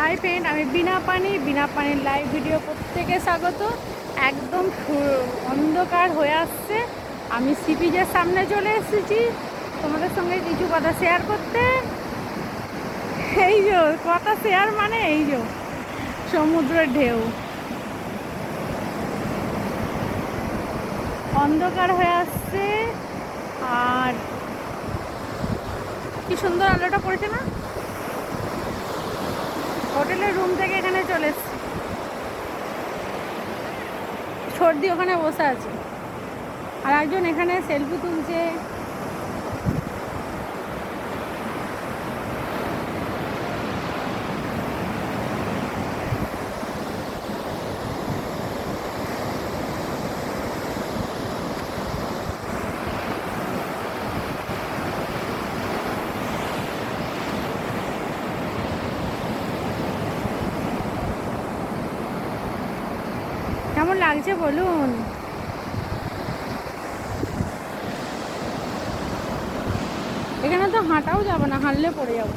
Hi friend, আমি বিনা পানি, বিনা পানির লাইভ ভিডিও প্রত্যেকে স্বাগত। একদম অন্ধকার হয়ে আসছে। আমি সিপিজের সামনে চলে এসেছি। তোমাদের সঙ্গে কিছু কথা শেয়ার করতে। এই যে, কথা শেয়ার মানে এই যে, সমুদ্রের ঢেউ। অন্ধকার হয়ে আসছে। আর কি সুন্দর আলোটা পড়েছে না? হোটেলের রুম থেকে এখানে চলে এসছি। সর্দি ওখানে বসে আছে। আর একজন এখানে সেলফি তুলছে। লাগছে বলুন। এখানে তো হাঁটাও যাব না হাঁটলে পড়ে যাব।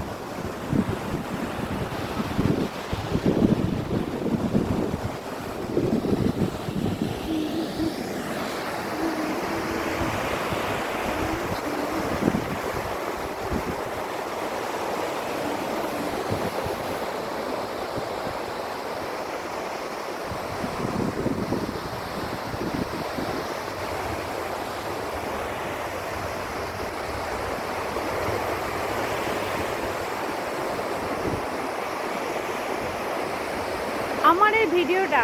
আমার এই ভিডিওটা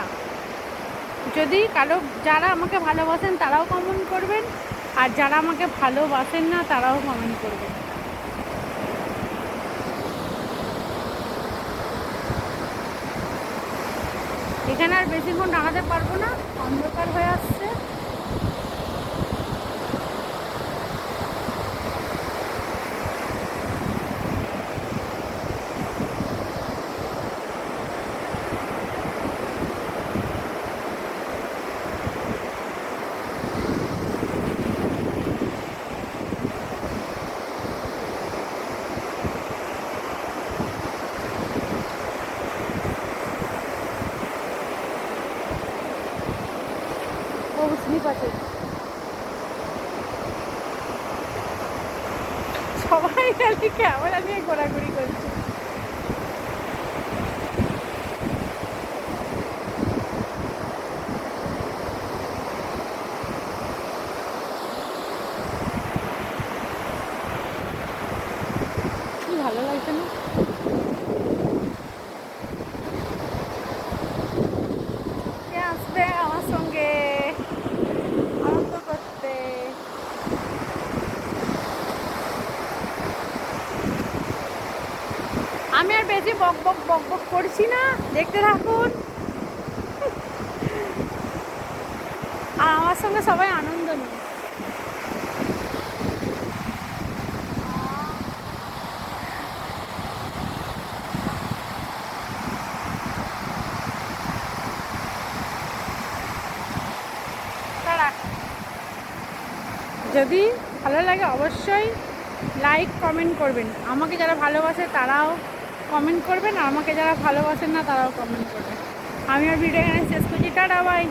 যদি কারও, যারা আমাকে ভালোবাসেন তারাও কমেন্ট করবেন, আর যারা আমাকে ভালোবাসেন না তারাও কমেন্ট করবেন। এখানে আর বেশিক্ষণ দাঁড়াতে পারব না, অন্ধকার হয়ে আসছে। স্লিপ আছে সবাই খালি ক্যামেরা নিয়ে ঘোরাঘুরি করছে কি ভালো লাগছে না কে আসবে আমার সঙ্গে আনন্দ করতে আমি আর বেশি বক বক বক বক করছি না, দেখতে থাকুন। আর আমার সঙ্গে সবাই আনন্দ নিন। তারা যদি ভালো লাগে অবশ্যই লাইক কমেন্ট করবেন। আমাকে যারা ভালোবাসে তারাও কমেন্ট করবেন আমাকে যারা ভালোবাসেন না, তারাও কমেন্ট করবেন। আমি আর ভিডিও এখানে শেষ করছি। Tata bye